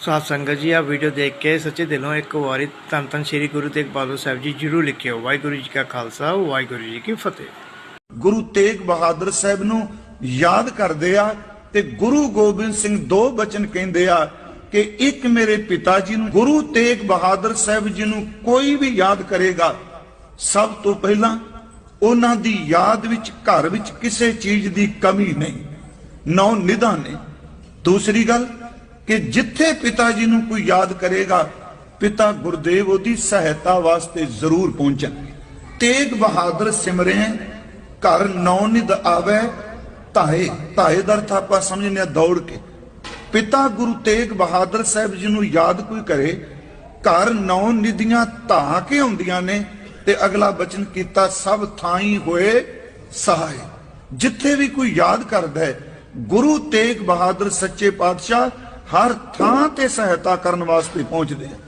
ਸਾਧ ਸੰਗਤ ਜੀ ਆ ਵੀਡੀਓ ਦੇਖ ਕੇ ਸੱਚੇ ਦਿਲੋਂ ਇੱਕ ਵਾਰੀ ਧੰਨ ਧੰਨ ਸ਼੍ਰੀ ਗੁਰੂ ਤੇਗ ਬਹਾਦਰ ਸਾਹਿਬ ਜੀ ਜਰੂਰ ਲਿਖਿਓ। ਵਾਹਿਗੁਰੂ ਜੀ ਕਾ ਖਾਲਸਾ, ਵਾਹਿਗੁਰੂ ਜੀ ਕੀ ਫਤਿਹ। ਗੁਰੂ ਤੇਗ ਬਹਾਦਰ ਸਾਹਿਬ ਨੂੰ ਯਾਦ ਕਰਦੇ ਆ ਤੇ ਗੁਰੂ ਗੋਬਿੰਦ ਸਿੰਘ ਦੋ ਬਚਨ ਕਹਿੰਦੇ ਆ ਕਿ ਇੱਕ ਮੇਰੇ ਪਿਤਾ ਜੀ ਨੂੰ ਗੁਰੂ ਤੇਗ ਬਹਾਦਰ ਸਾਹਿਬ ਜੀ ਨੂੰ ਕੋਈ ਵੀ ਯਾਦ ਕਰੇਗਾ। ਸਭ ਤੋਂ ਪਹਿਲਾਂ ਉਹਨਾਂ ਦੀ ਯਾਦ ਵਿੱਚ, ਘਰ ਵਿੱਚ ਕਿਸੇ ਚੀਜ਼ ਦੀ ਕਮੀ ਨਹੀਂ, ਨੌ ਨਿਧਾਨ ਨੇ। ਦੂਸਰੀ ਗੱਲ ਕਿ ਜਿੱਥੇ ਪਿਤਾ ਜੀ ਨੂੰ ਕੋਈ ਯਾਦ ਕਰੇਗਾ, ਪਿਤਾ ਗੁਰਦੇਵ ਉਹਦੀ ਸਹਾਇਤਾ ਵਾਸਤੇ ਜ਼ਰੂਰ ਪਹੁੰਚਣਗੇ ਤੇਗ ਬਹਾਦਰ ਸਿਮਰੇ, ਘਰ ਨੌ ਨਿਧ ਆਵੇ, ਧਾਏ ਧਾਏ ਦਾ ਅਰਥ ਆਪਾਂ ਸਮਝਨੇ ਦੌੜ ਕੇ। ਪਿਤਾ ਗੁਰੂ ਤੇਗ ਬਹਾਦਰ ਸਾਹਿਬ ਜੀ ਨੂੰ ਯਾਦ ਕੋਈ ਕਰੇ, ਘਰ ਨੌ ਨਿਧੀਆਂ ਧਾ ਕੇ ਹੁੰਦੀਆਂ ਨੇ ਤੇ ਅਗਲਾ ਬਚਨ ਕੀਤਾ, ਸਭ ਥਾਈ ਹੋਏ ਸਹਾਏ। ਜਿੱਥੇ ਵੀ ਕੋਈ ਯਾਦ ਕਰਦਾ ਹੈ, ਗੁਰੂ ਤੇਗ ਬਹਾਦਰ ਸੱਚੇ ਪਾਤਸ਼ਾਹ ਹਰ ਥਾਂ ਤੇ ਸਹਾਇਤਾ ਕਰਨ ਵਾਸਤੇ ਪਹੁੰਚਦੇ ਆ।